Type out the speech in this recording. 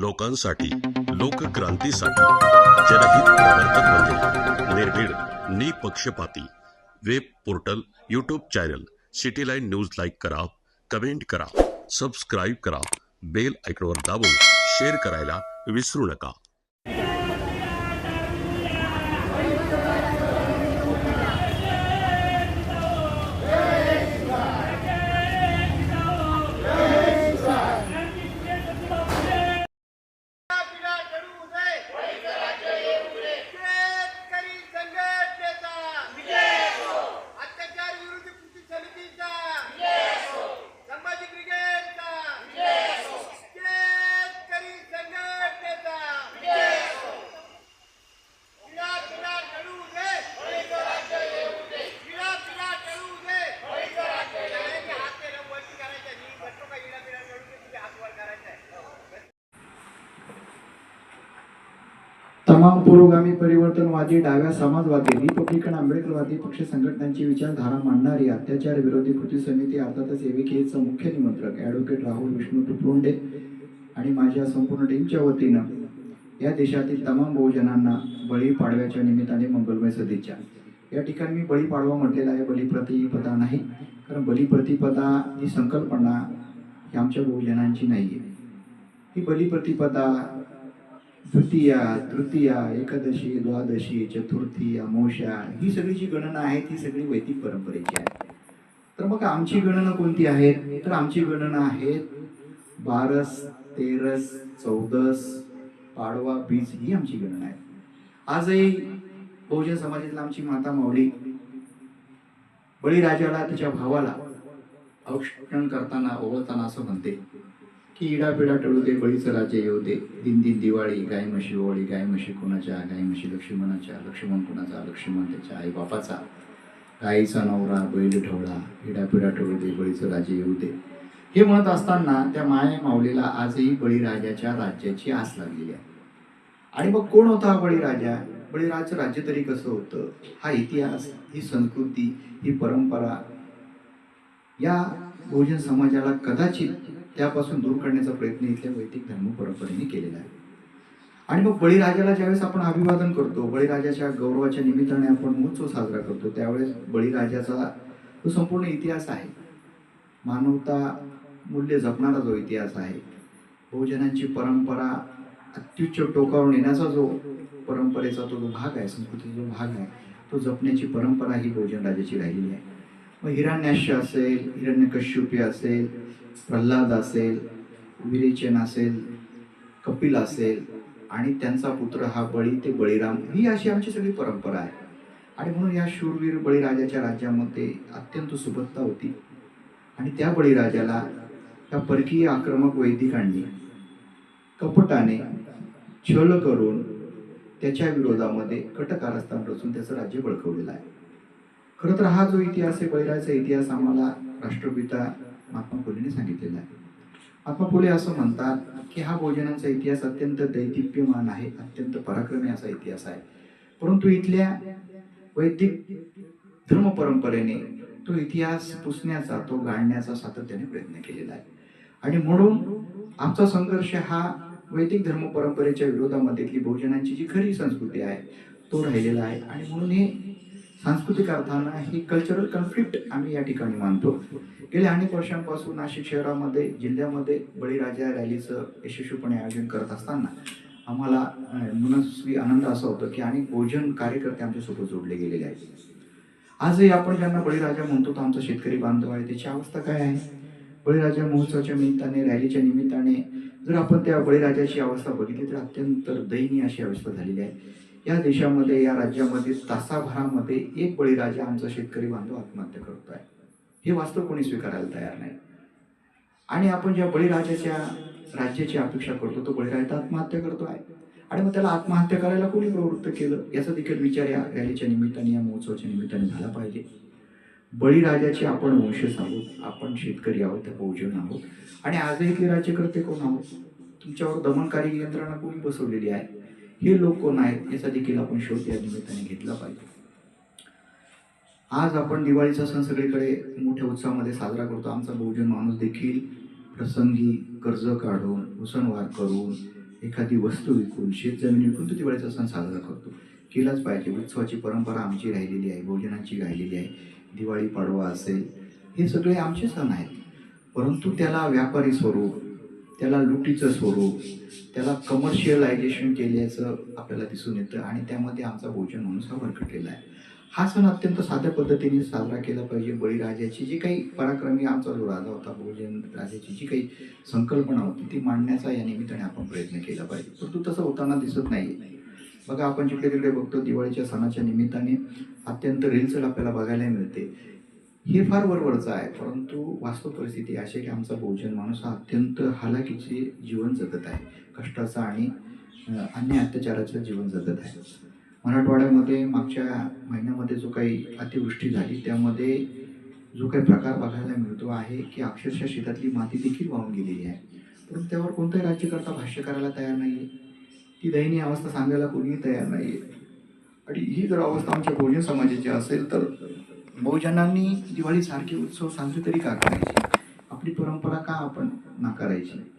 लोकांसाठी लोकक्रांतीसाठी. जनहित प्रवर्तक म्हणजे निर्भीड निपक्षपाती. Web portal YouTube channel city line news like करा कमेंट करा सबस्क्राईब करा बेल आयकॉनवर दाबून शेअर करायला विसरू नका पिढा घडू दे शेतकरी संघटनेचा अत्याचार विरोधी कृती समितीचा संभाजी ब्रिगेडचा शेतकरी संघटनेचा पिढा पिढा घडू दे पिढा पिढा घडू दे सगळ्यांनी हात केला वरती करायचा मी म्हणतो का पिढा पिढा घडू दे तुझे हात वर करायचा आहे तमाम पुरोगामी परिवर्तनवादी डाव्या समाजवादी रिपब्लिकन आंबेडकरवादी पक्ष संघटनांची विचारधारा मांडणारी अत्याचार विरोधी कृती समिती अर्थातच एव्हीकेचं मुख्य निमंत्रक ॲडव्होकेट राहुल विष्णू टुपलोंडे आणि माझ्या संपूर्ण टीमच्या वतीनं या देशातील तमाम बहुजनांना बळी पाडव्याच्या निमित्ताने मंगलमय सदिच्छा. या ठिकाणी मी बळी पाडवा म्हटलेला आहे बलिप्रतिपदा नाही कारण बलिप्रतिपदा ही संकल्पना ही आमच्या बहुजनांची नाही आहे ही बलिप्रतिपदा द्वितीया तृतीया एकादशी द्वादशी चतुर्थी अमोषा ही सगळी जी गणना आहे ती सगळी वैदिक परंपरेची आहे तर मग आमची गणना कोणती आहे तर आमची गणना आहे बारस तेरस चौदस पाडवा बीज ही आमची गणना आहे आजही बहुजन समाजातला आमची माता माऊली बळीराजाला त्याच्या भावाला औक्षण करताना ओवळताना असं म्हणते. की इडापिडा टळू दे बळीचं राज्य येऊ दे. दिन दिन दिवाळी गाय म्हशी ओवाळी गाय म्हशी कोणाच्या गाय म्हशी लक्ष्मणाच्या लक्ष्मण कोणाचा लक्ष्मण त्याच्या आई बापाचा गाईचा नवरा बैल ढवळा इडापिडा टळू दे बळीचं राज्य येऊ दे. हे म्हणत असताना त्या माय माऊलीला आजही बळीराजाच्या राज्याची आस लागलेली आहे. आणि मग कोण होता हा बळीराजा? बळीराजाचं राज्य तरी कसं होतं? हा इतिहास ही संस्कृती ही परंपरा या बहुजन समाजाला कदाचित त्यापासून दूर करण्याचा प्रयत्न इथल्या वैदिक धर्म परंपरेने केलेला आहे. आणि मग बळीराजाला ज्यावेळेस आपण अभिवादन करतो बळीराजाच्या गौरवाच्या निमित्ताने आपण महोत्सव साजरा करतो त्यावेळेस बळीराजाचा तो संपूर्ण इतिहास आहे मानवता मूल्य जपणारा जो इतिहास आहे बहुजनांची परंपरा अत्युच्च टोकावर नेण्याचा जो परंपरेचा तो जो भाग आहे संस्कृतीचा जो भाग आहे तो जपण्याची परंपरा ही बहुजन राजाची राहिलेली आहे. मग हिरण्याश्य असेल हिरण्यकश्यपी असेल प्रल्हाद असेल विरेचन असेल कपिल असेल आणि त्यांचा पुत्र हा बळी ते बळीराम. ही अशी आमची सगळी परंपरा आहे. आणि म्हणून या शूरवीर बळीराजाच्या राज्यामध्ये अत्यंत सुबत्ता होती. आणि त्या बळीराजाला या परकीय आक्रमक वैदिकांनी कपटाने छल करून त्याच्या विरोधामध्ये कटकारस्थान रचून त्याचं राज्य बळकवलेलं आहे. खरं तर हा जो इतिहास आहे बळीराजाचा इतिहास आम्हाला राष्ट्रपिता महात्मा फुलेने सांगितलेलं आहे. महात्मा फुले असं म्हणतात की हा भोजनांचा इतिहास अत्यंत दैदिप्यमान आहे अत्यंत पराक्रमी असा इतिहास आहे. परंतु इथल्या वैदिक धर्म परंपरेने तो इतिहास पुसण्याचा तो गाळण्याचा सातत्याने प्रयत्न केलेला आहे. आणि म्हणून आमचा संघर्ष हा वैदिक धर्म परंपरेच्या विरोधामध्ये भोजनांची जी खरी संस्कृती आहे तो राहिलेला आहे. आणि म्हणून हे सांस्कृतिक अर्थानं ही कल्चरल कन्फ्लिक्ट आम्ही या ठिकाणी मानतो. गेल्या अनेक वर्षांपासून नाशिक शहरामध्ये जिल्ह्यामध्ये बळीराजा रॅलीचं यशस्वीपणे आयोजन करत असताना आम्हाला मनस्वी आनंद असा होतो की अनेक भोजन कार्यकर्ते आमच्यासोबत जोडले गेलेले आहेत. आजही आपण ज्यांना बळीराजा म्हणतो तो आमचा शेतकरी बांधव आहे त्याची अवस्था काय आहे? बळीराजा महोत्सवाच्या निमित्ताने रॅलीच्या निमित्ताने जर आपण त्या बळीराजाची अवस्था बघितली तर अत्यंत दयनीय अशी अवस्था झालेली आहे. या देशामध्ये या राज्यामध्ये तासाभरामध्ये एक बळीराजा आमचा शेतकरी बांधव आत्महत्या करतो आहे. हे वास्तव कोणी स्वीकारायला तयार नाही. आणि आपण ज्या बळीराजाच्या राज्याची अपेक्षा करतो तो बळीराजा आत्महत्या करतो आहे. आणि मग त्याला आत्महत्या करायला कोणी प्रवृत्त केलं? याचा देखील विचार या रॅलीच्या निमित्ताने या महोत्सवाच्या निमित्ताने झाला पाहिजे. बळीराजाचे आपण वंशज आहोत आपण शेतकरी आहोत त्या बहुजन आहोत. आणि आजही ते राज्यकर्ते कोण आहोत? तुमच्यावर दमनकारी यंत्रणा कोणी बसवलेली आहे? हे लोक कोण आहेत याचा देखील आपण शोध या निमित्ताने घेतला पाहिजे. आज आपण दिवाळीचा सण सगळीकडे मोठ्या उत्साहामध्ये साजरा करतो. आमचा बहुजन माणूस देखील प्रसंगी कर्ज काढून उसणवार करून एखादी वस्तू विकून शेतजमीन विकून तो दिवाळीचा सण साजरा करतो. केलाच पाहिजे. उत्सवाची परंपरा आमची राहिलेली आहे भोजनाची राहिलेली आहे. दिवाळी पाडवा असेल हे सगळे आमचे सण आहेत. परंतु त्याला व्यापारी स्वरूप त्याला लुटीचं स्वरूप त्याला कमर्शियलायझेशन केल्याचं आपल्याला दिसून येतं आणि त्यामध्ये आमचा भोजन म्हणून हा भरकटलेला आहे. हा सण अत्यंत साध्या पद्धतीने साजरा केला पाहिजे बळीराजाची. जी काही पराक्रमी आमचा जो राजा होता भोजन राजाची जी काही संकल्पना होती ती मांडण्याचा या निमित्ताने आपण प्रयत्न केला पाहिजे. परंतु तसं होताना दिसत नाही बघा आपण जिकडे तिकडे बघतो दिवाळीच्या सणाच्या निमित्ताने अत्यंत रील्स आपल्याला बघायला मिळते. हे फार बरोबरचं आहे परंतु वास्तव परिस्थिती अशी आहे की आमचा भोजन माणूस हा अत्यंत हालाकीचे जीवन जगत आहे कष्टाचं आणि अन्य अत्याचाराचं जीवन जगत आहे. मराठवाड्यामध्ये मागच्या महिन्यामध्ये जो काही अतिवृष्टी झाली त्यामध्ये जो काही प्रकार बघायला मिळतो आहे की अक्षरशः शेतातली माती देखील वाहून गेलेली आहे. परंतु त्यावर कोणताही राज्यकर्ता भाष्य करायला तयार नाही आहे ती दयनीय अवस्था सांगायला कोणीही तयार नाही आहे आणि ही जर अवस्था आमच्या बहुजन समाजाची असेल तर बहुजनांनी दिवाळीसारखे उत्सव साजरे तरी का करायचे? आपली परंपरा का आपण नाकारायची?